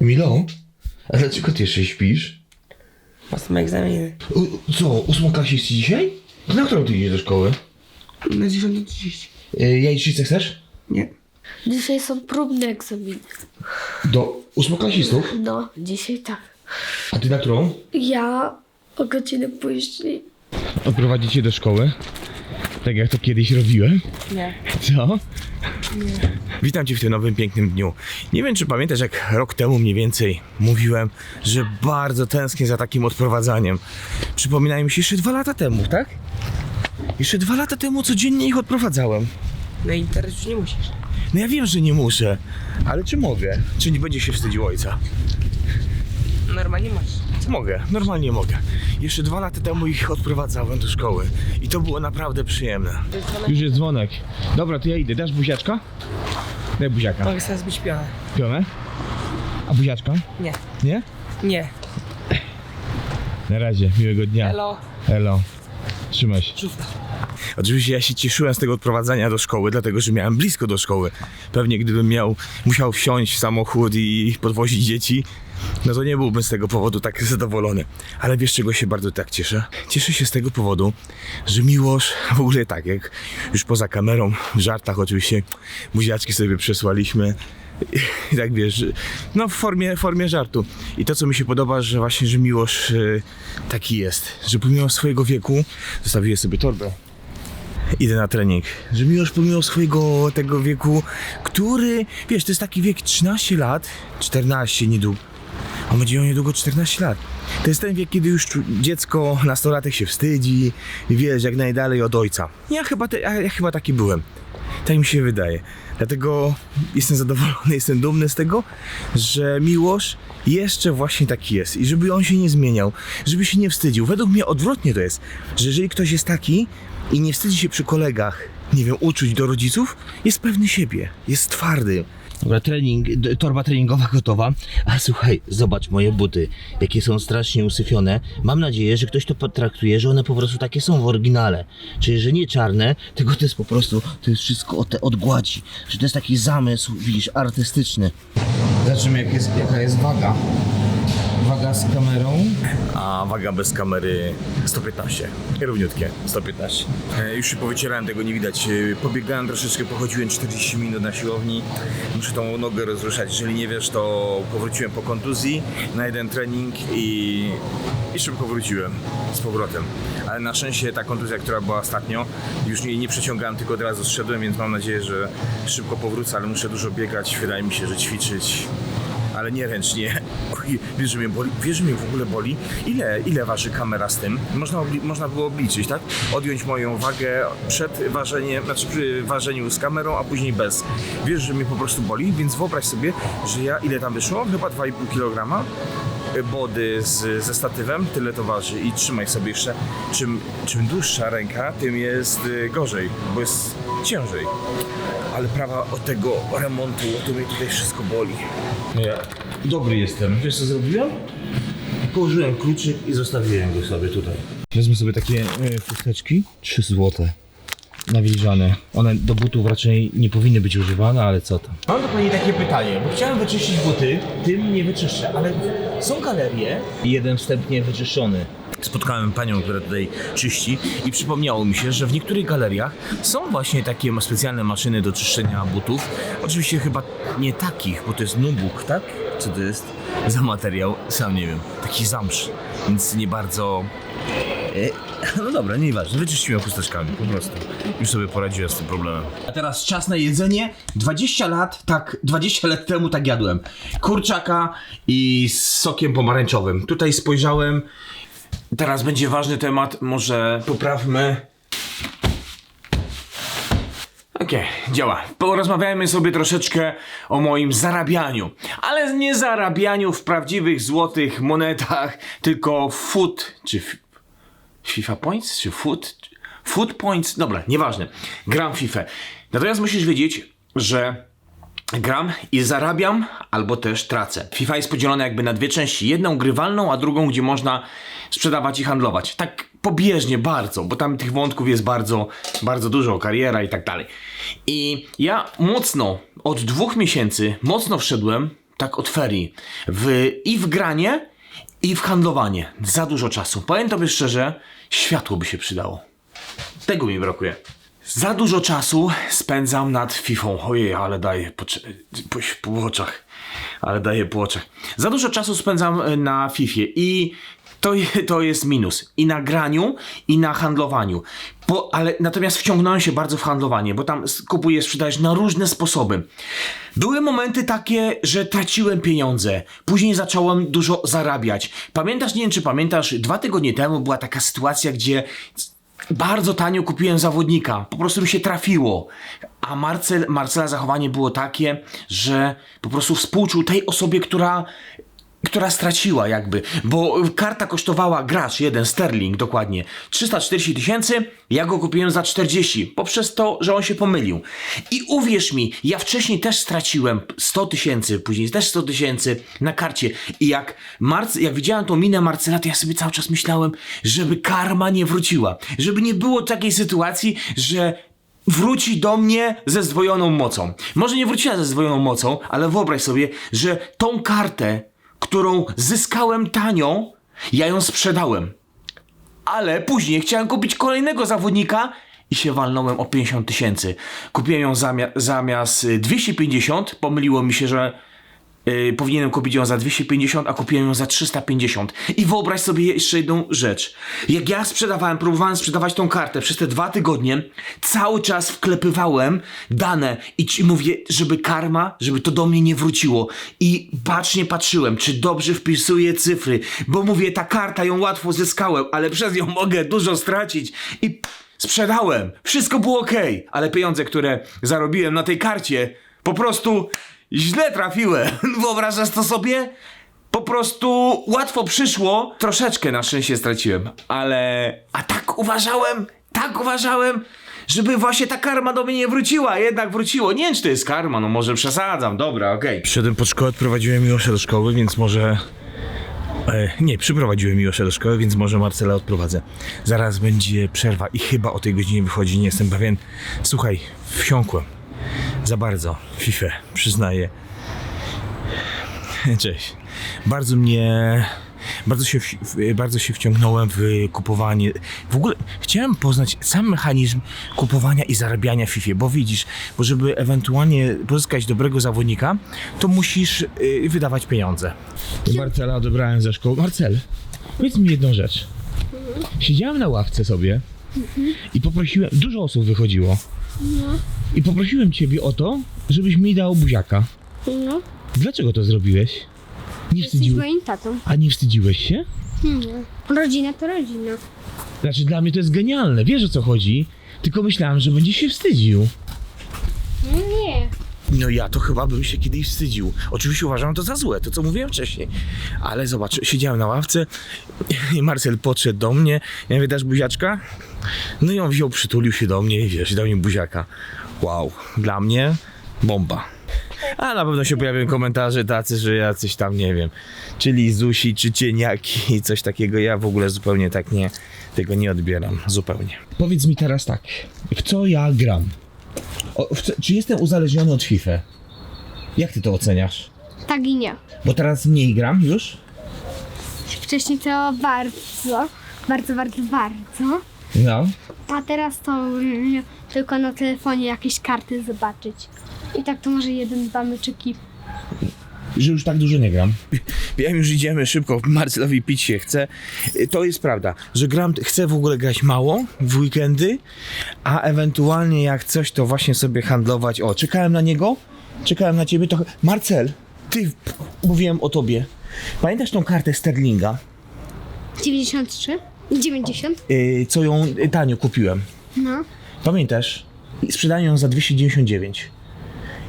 Milo? A dlaczego ty jeszcze śpisz? Mam egzaminy. U, co, ósmoklasisty dzisiaj? Na którą ty idziesz do szkoły? Na 10.30. Yy, jajecznicę chcesz? Nie. Dzisiaj są próbne egzaminy. Do ósmoklasistów? No, dzisiaj tak. A ty na którą? Ja o godzinę później. Odprowadzicie do szkoły? Tak jak to kiedyś robiłem? Nie. Co? Witam Cię w tym nowym pięknym dniu. Nie wiem, czy pamiętasz, jak rok temu mniej więcej mówiłem, że bardzo tęsknię za takim odprowadzaniem. Przypominają mi się jeszcze dwa lata temu, tak? Jeszcze dwa lata temu codziennie ich odprowadzałem. Na internet już nie musisz. No ja wiem, że nie muszę, ale czy mogę? Czy nie będzie się wstydził ojca? Normalnie masz. Mogę, normalnie mogę. Jeszcze dwa lata temu ich odprowadzałem do szkoły i to było naprawdę przyjemne. Już jest dzwonek. Dobra, to ja idę. Dasz buziaczka? Daj buziaka. Mogę sobie zbić pionę. Pionę? A buziaczka? Nie. Nie? Nie. Na razie, miłego dnia. Elo. Hello. Trzymaj się. Żółta. Oczywiście ja się cieszyłem z tego odprowadzania do szkoły, dlatego że miałem blisko do szkoły. Pewnie gdybym miał, musiał wsiąść w samochód i podwozić dzieci, no to nie byłbym z tego powodu tak zadowolony. Ale wiesz czego się bardzo tak cieszę? Cieszę się z tego powodu, że Miłosz, w ogóle tak jak już poza kamerą, w żartach oczywiście, buziaczki sobie przesłaliśmy. I tak wiesz, no w formie, formie żartu. I to co mi się podoba, że właśnie, że Miłosz y, taki jest, że pomimo swojego wieku, zostawiłem sobie torbę idę na trening. Że Miłosz pomimo swojego tego wieku, który, wiesz, to jest taki wiek 13 lat, 14 niedługo. On będzie miał niedługo 14 lat. To jest ten wiek, kiedy już dziecko, nastolatek się wstydzi i wiesz, jak najdalej od ojca. Ja chyba, te, ja, ja chyba taki byłem. Tak mi się wydaje. Dlatego jestem zadowolony, jestem dumny z tego, że Miłosz jeszcze właśnie taki jest i żeby on się nie zmieniał, żeby się nie wstydził. Według mnie odwrotnie to jest, że jeżeli ktoś jest taki i nie wstydzi się przy kolegach, nie wiem, uczuć do rodziców, jest pewny siebie, jest twardy. Dobra, trening, torba treningowa gotowa. A słuchaj, zobacz moje buty, jakie są strasznie usyfione. Mam nadzieję, że ktoś to potraktuje, że one po prostu takie są w oryginale. Czyli, że nie czarne, tylko to jest po prostu, to jest wszystko od, od gładzi. Że to jest taki zamysł, widzisz, artystyczny. Zobaczymy jak jest, jaka jest waga. Waga z kamerą. A waga bez kamery 115. Równiutkie, 115. E, już się powycierałem, tego nie widać. E, pobiegałem troszeczkę, pochodziłem 40 minut na siłowni. Muszę tą nogę rozruszać. Jeżeli nie wiesz, to powróciłem po kontuzji na jeden trening i, i szybko wróciłem z powrotem. Ale na szczęście ta kontuzja, która była ostatnio, już jej nie przeciągałem, tylko od razu zszedłem, więc mam nadzieję, że szybko powrócę, ale muszę dużo biegać. Wydaje mi się, że ćwiczyć ale nie ręcznie. Oj, że mnie boli? Wiesz, że w ogóle boli? Ile, ile waży kamera z tym? Można, można było obliczyć, tak? Odjąć moją wagę przed ważeniem, znaczy przy ważeniu z kamerą, a później bez. Wiesz, że mnie po prostu boli, więc wyobraź sobie, że ja, ile tam wyszło? Chyba 2,5 kg body z, ze statywem, tyle to waży i trzymaj sobie jeszcze, czym, czym dłuższa ręka, tym jest y, gorzej, bo jest ciężej. Ale prawa od tego remontu, to mnie tutaj wszystko boli. Ja dobry jestem. Wiesz co zrobiłem? Położyłem kluczyk i zostawiłem go sobie tutaj. Wezmę sobie takie e, chusteczki, 3 złote. Nawilżane. One do butów raczej nie powinny być używane, ale co tam. Mam do Pani takie pytanie, bo chciałem wyczyścić buty, tym nie wyczyszczę, ale są galerie jeden wstępnie wyczyszczony. Spotkałem panią, która tutaj czyści i przypomniało mi się, że w niektórych galeriach są właśnie takie specjalne maszyny do czyszczenia butów. Oczywiście chyba nie takich, bo to jest nubuk, tak? Co to jest za materiał? Sam nie wiem. Taki zamsz, więc nie bardzo no dobra, nieważne. Wyczyściłem chusteczkami, po prostu. Już sobie poradziłem z tym problemem. A teraz czas na jedzenie. 20 lat, tak, 20 lat temu tak jadłem. Kurczaka I z sokiem pomarańczowym. Tutaj spojrzałem. Teraz będzie ważny temat. Może poprawmy. Okej, działa. Porozmawiajmy sobie troszeczkę o moim zarabianiu. Ale nie zarabianiu w prawdziwych złotych monetach, tylko food, czy FIFA Points, czy food, food Points, dobra, nieważne. Gram FIFA. Natomiast musisz wiedzieć, że gram i zarabiam, albo też tracę. FIFA jest podzielona jakby na dwie części. Jedną grywalną, a drugą, gdzie można sprzedawać i handlować. Tak pobieżnie bardzo, bo tam tych wątków jest bardzo, bardzo dużo, kariera i tak dalej. I ja mocno, od dwóch miesięcy, mocno wszedłem tak od ferii, w, i w granie, i w handlowanie. Za dużo czasu. Powiem tobie szczerze, światło by się przydało. Tego mi brakuje. Za dużo czasu spędzam nad Fifą. Ojej, ale daje po, po, po oczach. Ale daje po oczach. Za dużo czasu spędzam e, na Fifie i to, to jest minus. I na graniu, i na handlowaniu. Po, ale natomiast wciągnąłem się bardzo w handlowanie, bo tam kupujesz, sprzedajesz na różne sposoby. Były momenty takie, że traciłem pieniądze. Później zacząłem dużo zarabiać. Pamiętasz, nie wiem czy pamiętasz, dwa tygodnie temu była taka sytuacja, gdzie bardzo tanio kupiłem zawodnika. Po prostu mi się trafiło. A Marcel, Marcela zachowanie było takie, że po prostu współczuł tej osobie, która która straciła jakby, bo karta kosztowała gracz jeden, Sterling dokładnie, 340 tysięcy, ja go kupiłem za 40, poprzez to, że on się pomylił. I uwierz mi, ja wcześniej też straciłem 100 tysięcy, później też 100 tysięcy na karcie i jak, Marce, jak widziałem tą minę Marcela, to ja sobie cały czas myślałem, żeby karma nie wróciła, żeby nie było takiej sytuacji, że wróci do mnie ze zdwojoną mocą. Może nie wróciła ze zdwojoną mocą, ale wyobraź sobie, że tą kartę, którą zyskałem tanio, ja ją sprzedałem. Ale później chciałem kupić kolejnego zawodnika i się walnąłem o 50 tysięcy. Kupiłem ją zamia- zamiast y, 250, pomyliło mi się, że y, powinienem kupić ją za 250, a kupiłem ją za 350. I wyobraź sobie jeszcze jedną rzecz. Jak ja sprzedawałem, próbowałem sprzedawać tą kartę przez te dwa tygodnie, cały czas wklepywałem dane i ci mówię, żeby karma, żeby to do mnie nie wróciło. I bacznie patrzyłem, czy dobrze wpisuję cyfry, bo mówię, ta karta ją łatwo zyskałem, ale przez nią mogę dużo stracić. I sprzedałem. Wszystko było ok, ale pieniądze, które zarobiłem na tej karcie, po prostu źle trafiłem. Wyobrażasz to sobie? Po prostu łatwo przyszło, troszeczkę na szczęście straciłem, ale. A tak uważałem, tak uważałem, żeby właśnie ta karma do mnie nie wróciła, jednak wróciło. Nie wiem, czy to jest karma, no może przesadzam, dobra, okej. Przyszedłem pod szkołę, odprowadziłem Miłosza do szkoły, więc może... E, nie, przyprowadziłem Miłosza do szkoły, więc może Marcela odprowadzę. Zaraz będzie przerwa i chyba o tej godzinie wychodzi, nie jestem pewien. Słuchaj, wsiąkłem. Za bardzo. FIFA, przyznaję. Cześć. Bardzo mnie... Bardzo się, bardzo się wciągnąłem w kupowanie. W ogóle chciałem poznać sam mechanizm kupowania i zarabiania w FIFA, bo widzisz, bo żeby ewentualnie pozyskać dobrego zawodnika, to musisz y, wydawać pieniądze. Marcela odebrałem ze szkoły. Marcel, powiedz mi jedną rzecz. Siedziałem na ławce sobie i poprosiłem, dużo osób wychodziło. I poprosiłem ciebie o to, żebyś mi dał buziaka. No, Dlaczego to zrobiłeś? Nie jesteś wstydził... moim tatą. A nie wstydziłeś się? Nie. Rodzina to rodzina. Znaczy dla mnie to jest genialne, wiesz o co chodzi? Tylko myślałem, że będzie się wstydził. No ja to chyba bym się kiedyś wstydził. Oczywiście uważam to za złe, to co mówiłem wcześniej. Ale zobacz, siedziałem na ławce i Marcel podszedł do mnie. Ja mówię, dasz buziaczka? No i on wziął, przytulił się do mnie i wiesz, dał mi buziaka. Wow, dla mnie bomba. A na pewno się pojawią komentarze tacy, że jacyś tam, nie wiem, czyli Zusi, czy cieniaki, coś takiego. Ja w ogóle zupełnie tak nie, tego nie odbieram, zupełnie. Powiedz mi teraz tak, w co ja gram? O, w czy jestem uzależniony od FIFA? Jak ty to oceniasz? Tak i nie. Bo teraz mniej gram już? Wcześniej to bardzo, bardzo, bardzo, bardzo. No. A teraz to mm, tylko na telefonie jakieś karty zobaczyć. I tak to może jeden, dwa meczyki. Że już tak dużo nie gram. Wiem, już idziemy szybko, Marcelowi pić się chce. To jest prawda, że gram, chcę w ogóle grać mało w weekendy, a ewentualnie jak coś, to właśnie sobie handlować. O, czekałem na niego, czekałem na ciebie, to... Marcel, ty, mówiłem o tobie. Pamiętasz tą kartę Sterlinga, 93? 90? y, co ją y, tanio kupiłem? No. Pamiętasz? Sprzedałem ją za 299.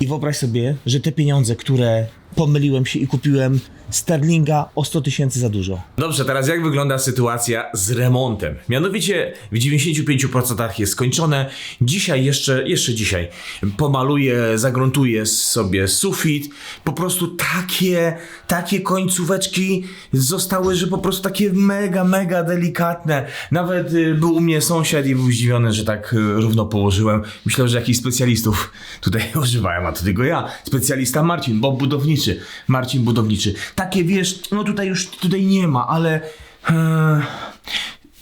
I wyobraź sobie, że te pieniądze, które pomyliłem się i kupiłem Sterlinga o 100 tysięcy za dużo. Dobrze, teraz jak wygląda sytuacja z remontem? Mianowicie w 95% jest skończone. Dzisiaj jeszcze, jeszcze dzisiaj pomaluję, zagruntuję sobie sufit. Po prostu takie, takie końcóweczki zostały, że po prostu takie mega, mega delikatne. Nawet y, był u mnie sąsiad i był zdziwiony, że tak y, równo położyłem. Myślał, że jakichś specjalistów tutaj używałem, a to tylko ja. Specjalista Marcin, budowniczy. budowniczy. Marcin Budowniczy. Takie wiesz, no tutaj już tutaj nie ma, ale. E,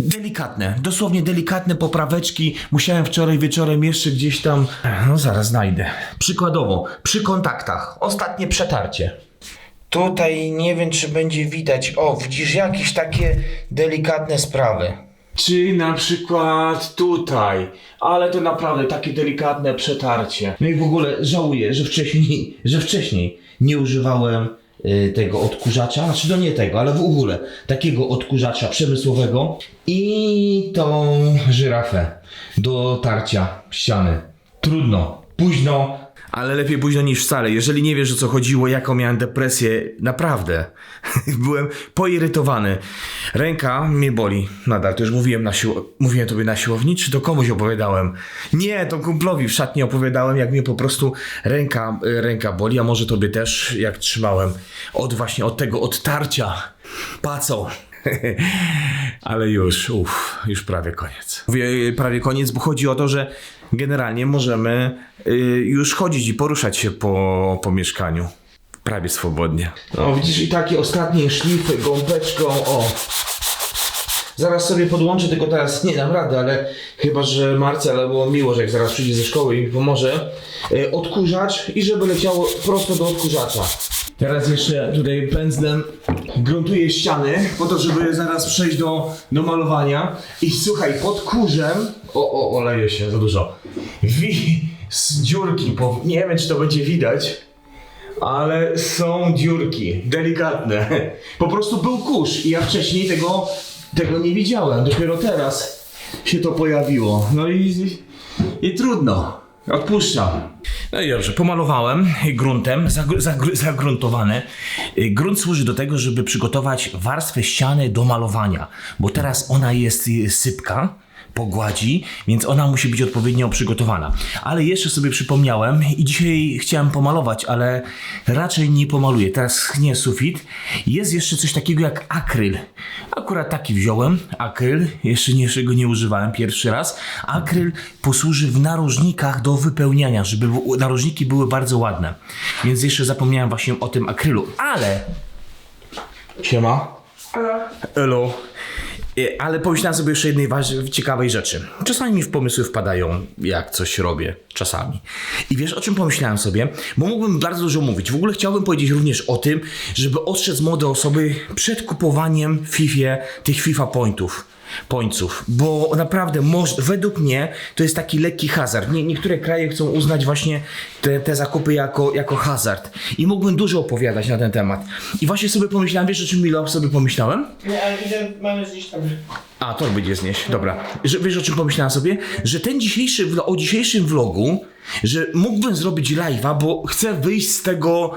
delikatne, dosłownie delikatne popraweczki. Musiałem wczoraj wieczorem jeszcze gdzieś tam. No zaraz znajdę. Przykładowo, przy kontaktach. Ostatnie przetarcie. Tutaj nie wiem, czy będzie widać. O, widzisz jakieś takie delikatne sprawy. Czy na przykład tutaj, ale to naprawdę takie delikatne przetarcie. No i w ogóle żałuję, że wcześniej, że wcześniej nie używałem tego odkurzacza, znaczy no nie tego, ale w ogóle takiego odkurzacza przemysłowego i tą żyrafę do tarcia ściany. Trudno, późno, ale lepiej późno niż wcale. Jeżeli nie wiesz o co chodziło, jaką miałem depresję, naprawdę. Byłem poirytowany. Ręka mnie boli. Nadal, to już mówiłem, na sił... mówiłem tobie na siłowni, czy to komuś opowiadałem? Nie, to kumplowi w szatni opowiadałem, jak mnie po prostu ręka, ręka boli, a może tobie też, jak trzymałem. Od właśnie, od tego odtarcia. Pacą. Ale już, uff, już prawie koniec. Mówię y, prawie koniec, bo chodzi o to, że generalnie możemy y, już chodzić i poruszać się po, po mieszkaniu. Prawie swobodnie. No widzisz i takie ostatnie szlify gąbeczką, o. Zaraz sobie podłączę, tylko teraz nie dam rady, ale chyba, że Marcel albo Miłosz, jak zaraz przyjdzie ze szkoły i mi pomoże, y, odkurzacz i żeby leciało prosto do odkurzacza. Teraz jeszcze tutaj pędzlem gruntuję ściany po to, żeby zaraz przejść do, do malowania. I słuchaj, pod kurzem, o, o, oleje się za dużo, wi z dziurki, nie wiem czy to będzie widać, ale są dziurki, delikatne. Po prostu był kurz i ja wcześniej tego, tego nie widziałem. Dopiero teraz się to pojawiło. No i, i trudno. Odpuszczam. No i dobrze, pomalowałem gruntem, zagr- zagr- zagruntowane. Grunt służy do tego, żeby przygotować warstwę ściany do malowania, bo teraz ona jest sypka, pogładzi, więc ona musi być odpowiednio przygotowana. Ale jeszcze sobie przypomniałem i dzisiaj chciałem pomalować, ale raczej nie pomaluję. Teraz schnie sufit. Jest jeszcze coś takiego jak akryl. Akurat taki wziąłem, akryl. Jeszcze, jeszcze go nie używałem pierwszy raz. Akryl posłuży w narożnikach do wypełniania, żeby narożniki były bardzo ładne. Więc jeszcze zapomniałem właśnie o tym akrylu. Ale... Siema. Elo. E, Ale pomyślałem sobie jeszcze jednej waż- ciekawej rzeczy. Czasami mi w pomysły wpadają, jak coś robię. Czasami. I wiesz, o czym pomyślałem sobie? Bo mógłbym bardzo dużo mówić. W ogóle chciałbym powiedzieć również o tym, żeby ostrzec młode osoby przed kupowaniem FIFA tych FIFA pointów. Pońców, bo naprawdę moż, według mnie to jest taki lekki hazard. Nie, niektóre kraje chcą uznać właśnie te, te zakupy jako, jako hazard. I mógłbym dużo opowiadać na ten temat. I właśnie sobie pomyślałem, wiesz o czym Milo sobie pomyślałem? Nie, ale idę, mamy zjeść tam. A, to będzie znieść, dobra. Że, wiesz o czym pomyślałem sobie? Że ten dzisiejszy, o dzisiejszym vlogu, że mógłbym zrobić live'a, bo chcę wyjść z tego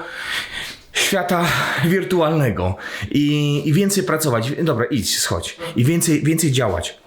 świata wirtualnego i, i więcej pracować. Dobra, idź, schodź. I więcej, więcej działać.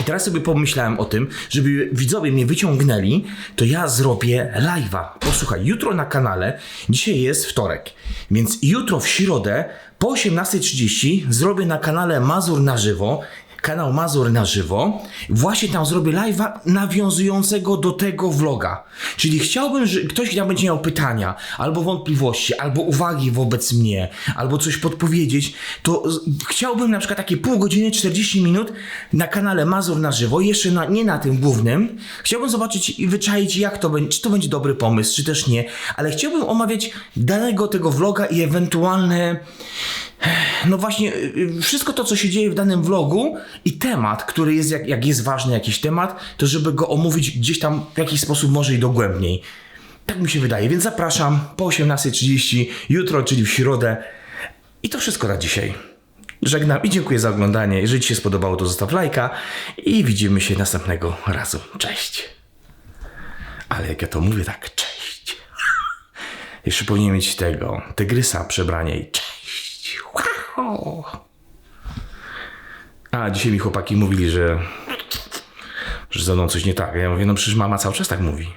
I teraz sobie pomyślałem o tym, żeby widzowie mnie wyciągnęli, to ja zrobię live'a. Posłuchaj, jutro na kanale, dzisiaj jest wtorek, więc jutro w środę po 18.30 zrobię na kanale Mazur na żywo, kanał Mazur na żywo, właśnie tam zrobię live'a nawiązującego do tego vloga. Czyli chciałbym, że ktoś tam będzie miał pytania, albo wątpliwości, albo uwagi wobec mnie, albo coś podpowiedzieć, to chciałbym na przykład takie pół godziny, 40 minut na kanale Mazur na żywo, jeszcze na, nie na tym głównym. Chciałbym zobaczyć i wyczaić, jak to będzie, czy to będzie dobry pomysł, czy też nie, ale chciałbym omawiać danego tego vloga i ewentualne no właśnie, y, y, wszystko to, co się dzieje w danym vlogu i temat, który jest, jak, jak jest ważny jakiś temat, to żeby go omówić gdzieś tam w jakiś sposób może i dogłębniej. Tak mi się wydaje, więc zapraszam po 18.30, jutro, czyli w środę. I to wszystko na dzisiaj. Żegnam i dziękuję za oglądanie. Jeżeli Ci się spodobało, to zostaw lajka i widzimy się następnego razu. Cześć. Ale jak ja to mówię, tak, cześć. Jeszcze powinien mieć tego, tygrysa przebranie i cześć. A, dzisiaj mi chłopaki mówili, że, że ze mną coś nie tak. Ja mówię, no przecież mama cały czas tak mówi.